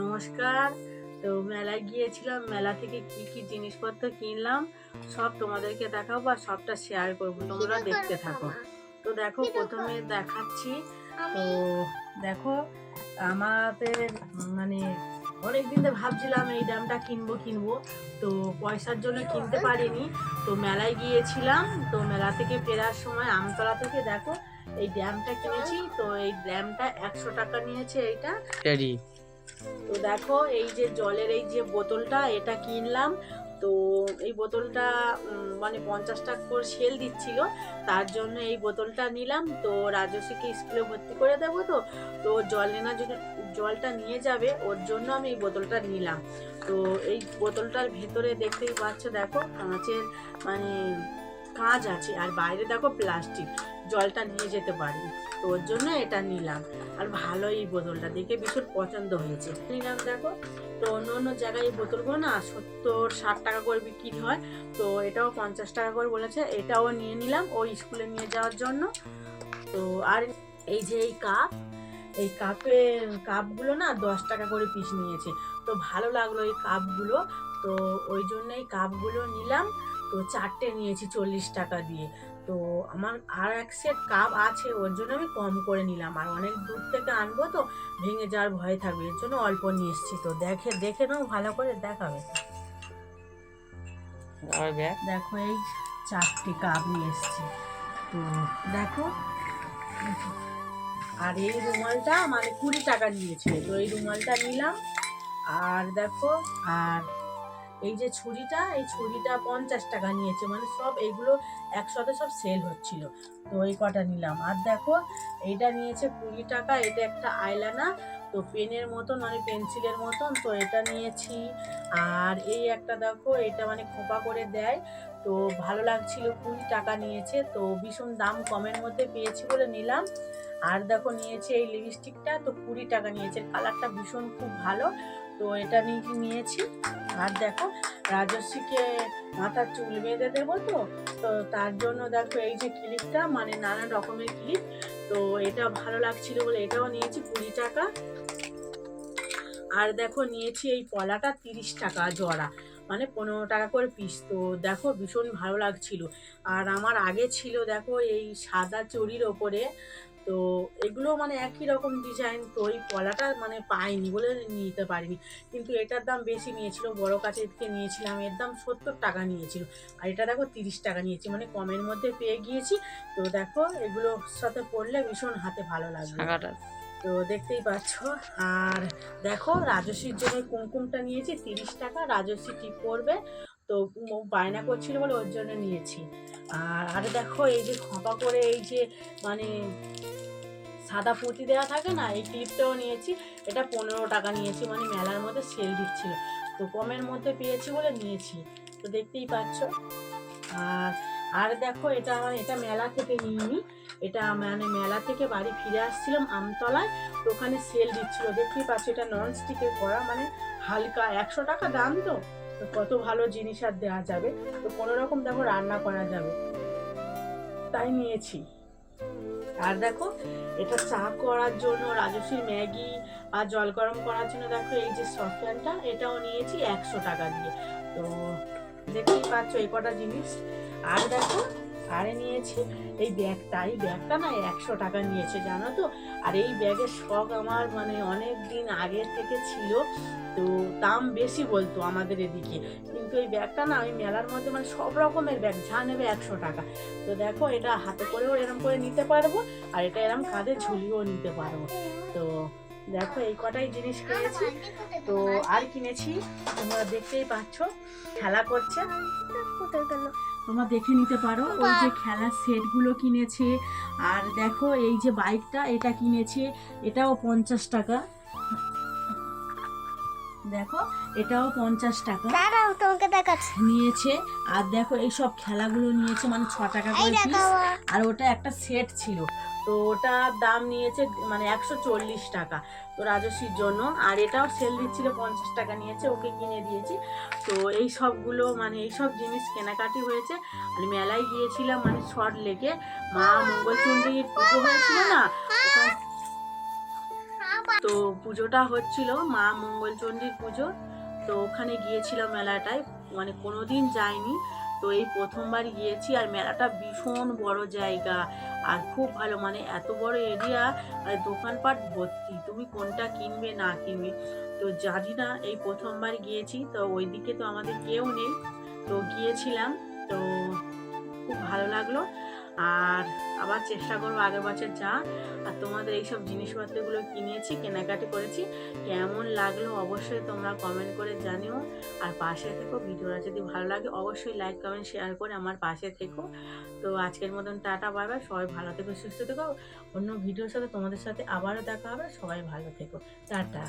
নমস্কার। তো মেলায় গিয়েছিলাম মেলা থেকে কি কি জিনিসপত্র কিনলাম সব তোমাদেরকে দেখাবো আর সবটা শেয়ার করব। তোমরা দেখতে থাকো। তো দেখো প্রথমে দেখাচ্ছি। তো দেখো আমাদের মানে অনেক দিন ধরে ভাবছিলাম এই ড্যামটা কিনবো কিনবো। তো পয়সার জন্য কিনতে পারিনি। তো মেলায় গিয়েছিলাম তো মেলা থেকে ফেরার সময় আমতলা থেকে দেখো এই ড্যামটা কিনেছি। তো এই ড্যামটা একশো টাকা নিয়েছে এইটা। তো দেখো, এই যে জলের এই যে বোতলটা, এটা কিনলাম। তো এই বোতলটা মানে পঞ্চাশ টাকা করে সেল দিচ্ছিল। তার জন্য এই বোতলটা নিলাম। তো রাজস্বীকে স্কুলে ভর্তি করে দেবো তো। তো জল নেওয়ার জন্য জলটা নিয়ে যাবে, ওর জন্য আমি এই বোতলটা নিলাম। তো এই বোতলটার ভেতরে দেখতেই পাচ্ছ, দেখো কাঁচের মানে কাঁচ আছে, আর বাইরে দেখো প্লাস্টিক। জলটা নিয়ে যেতে পারি। তো ওর জন্য এটা নিলাম। আর ভালো এই বোতলটা, দেখে ভীষণ পছন্দ হয়েছে। নিলাম দেখো। তো অন্য অন্য জায়গায় এই বোতলগুলো না সত্তর, ষাট টাকা করে বিক্রি হয়। তো এটাও পঞ্চাশ টাকা করে বলেছে। এটাও নিয়ে নিলাম ওই স্কুলে নিয়ে যাওয়ার জন্য। তো আর এই যে এই কাপ, এই কাপে, কাপগুলো না দশ টাকা করে পিস নিয়েছে। তো ভালো লাগল এই কাপগুলো। তো ওই জন্য এই কাপগুলো নিলাম। তো চারটে নিয়েছি চল্লিশ টাকা দিয়ে। তো আমার আর এক সেট কাপ আছে ওর জন্য আমি কম করে নিলাম। আর অনেক দূর থেকে আনব তো ভেঙে যাওয়ার ভয় থাকবে। এর জন্য অল্প নিয়ে এসেছি তো। দেখে দেখে নাও ভালো করে দেখাবে। দেখো এই চারটি কাপ নিয়ে এসেছি। তো দেখো আর এই রুমালটা মানে কুড়ি টাকা নিয়েছিল তো এই রুমালটা নিলাম। আর দেখো আর এই যে ছুরিটা, এই ছুরিটা পঞ্চাশ টাকা নিয়েছে মানে সব এইগুলো একসাথে সব সেল হচ্ছিল। তো এই কটা নিলাম। আর দেখো, এইটা নিয়েছে কুড়ি টাকা, এটা একটা আইলানা তো পেনের মতন মানে পেন্সিলের মতন, তো এটা নিয়েছি। আর এই একটা দেখো, এটা মানে খোপা করে দেয়, তো ভালো লাগছিল, কুড়ি টাকা নিয়েছে, তো ভীষণ দাম কমের মধ্যে পেয়েছি বলে নিলাম। আর দেখো, নিয়েছে এই লিপস্টিকটা তো কুড়ি টাকা নিয়েছে। কালারটা ভীষণ, খুব ভালো। তো এটা নিয়ে নিয়েছি? আর দেখো রাজস্বীকে মাথার চুল বেঁধে দেবো তো তো তার জন্য দেখো এই যে ক্লিপটা মানে নানা রকমের ক্লিপ। তো এটা ভালো লাগছিল বলে এটাও নিয়েছি কুড়ি টাকা। আর দেখো নিয়েছি এই পলাটা তিরিশ টাকা জোড়া মানে পনেরো টাকা করে পিস তো দেখো ভীষণ ভালো লাগছিল। আর আমার আগে ছিল দেখো এই সাদা চুরির ওপরে তো এগুলো মানে একই রকম ডিজাইন তো ওই পলাটা মানে পাইনি বলে নিতে পারিনি। কিন্তু এটার দাম বেশি নিয়েছিল বড় কাছের থেকে নিয়েছিলাম এর দাম সত্তর টাকা নিয়েছিল। আর এটা দেখো তিরিশ টাকা নিয়েছি মানে কমের মধ্যে পেয়ে গিয়েছি। তো দেখো এগুলোর সাথে পরলে ভীষণ হাতে ভালো লাগবে। তো দেখতেই পাচ্ছ আর দেখো রাজস্বীর জন্য কুমকুমটা নিয়েছি তিরিশ টাকা রাজস্বী টিপ পরবে তো বায়না করছিল বলে ওর জন্য নিয়েছি। আর আর দেখো এই যে খপা করে এই যে মানে সাদা পুঁতি দেওয়া থাকে না, এই ক্লিপটাও নিয়েছি। এটা পনেরো টাকা নিয়েছি মানে মেলার মধ্যে সেল দিচ্ছিল। তো কমের মধ্যে পেয়েছি বলে নিয়েছি। তো দেখতেই পাচ্ছ। আর আর দেখো এটা এটা মেলা থেকে নিইনি। এটা মানে মেলা থেকে বাড়ি ফিরে আসছিলাম আমতলায়। তো ওখানে সেল দিচ্ছিল। দেখতেই পাচ্ছ এটা নন স্টিকের করা মানে হালকা। একশো টাকা দাম তো। কত ভালো জিনিস আর দেওয়া যাবে। তো কোনো রকম দেখো রান্না করা যাবে। তাই নিয়েছি। আর দেখো, এটা চা করার জন্য রাজস্বীর ম্যাগি আর জল গরম করার জন্য দেখো এই যে সসপ্যানটা এটাও নিয়েছি একশো টাকা দিয়ে। তো দেখতেই পাচ্ছ এই কটা জিনিস। আর দেখো আরে নিয়েছি। এই ব্যাগটা এই ব্যাগটা না একশো টাকা নিয়েছে, জানো তো? আর এই ব্যাগের শখ আমার মানে অনেক দিন আগের থেকে ছিল, তো দাম বেশি বলতো আমাদের এদিকে। কিন্তু এই ব্যাগটা না আমি মেলার মধ্যে মানে সব রকমের ব্যাগ যা নেবে একশো টাকা। তো দেখো এটা হাতে করেও এরম করে নিতে পারব, আর এটা এরম কাঁধে ঝুলিয়েও নিতে পারব। তো দেখো এই কটাই জিনিস কিনেছি। তো আর কিনেছি, তোমরা দেখতেই পাচ্ছ, খেলা করছে। তোমরা দেখে নিতে পারো, ওই যে খেলার সেটগুলো কিনেছে। আর দেখো এই যে বাইকটা, এটা কিনেছে, এটাও পঞ্চাশ টাকা। দেখো এটাও পঞ্চাশ টাকা। তোমাকে দেখাচ্ছি। নিয়েছে। আর দেখো এই সব খেলাগুলো নিয়েছে মানে ছ টাকা করে পিস আর ওটা একটা সেট ছিল। তো ওটার দাম নিয়েছে মানে একশো চল্লিশ টাকা তো রাজস্বীর জন্য। আর এটাও সেল দিচ্ছিল পঞ্চাশ টাকা নিয়েছে ওকে কিনে দিয়েছি। তো এই সবগুলো মানে এই সব জিনিস কেনাকাটি হয়েছে। আর মেলায় গিয়েছিলাম মানে শর্ট লেগে মা মঙ্গলচণ্ডীর পুজো হয়েছিল না? ওখান তো পুজোটা হচ্ছিল মা মঙ্গলচণ্ডীর পুজো, তো ওখানে গিয়েছিলাম মেলাটায় মানে কোনোদিন যাইনি। তো এই প্রথমবার গিয়েছি আর মেলাটা ভীষণ বড় জায়গা আর খুব ভালো মানে এত বড় এরিয়া আর দোকানপাট ভর্তি, তুমি কোনটা কিনবে না কিনবে। তো জানি না, এই প্রথমবার গিয়েছি, তো ওইদিকে তো আমাদের কেউ নেই। তো গিয়েছিলাম, তো খুব ভালো লাগল। আর আবার চেষ্টা করব আগের বছর যা। আর তোমাদের এইসব জিনিসপত্রগুলো কিনেছি, কেনাকাটি করেছি। কেমন লাগল অবশ্যই তোমরা কমেন্ট করে জানিও। আর পাশে থেকো, ভিডিওটা যদি ভালো লাগে অবশ্যই লাইক কমেন্ট শেয়ার করে আমার পাশে থেকো। তো আজকের মতন টাটা বাই বাই সবাই ভালো থেকো, সুস্থ থেকো। অন্য ভিডিওর সাথে তোমাদের সাথে আবারও দেখা হবে, সবাই ভালো থেকো। টাটা।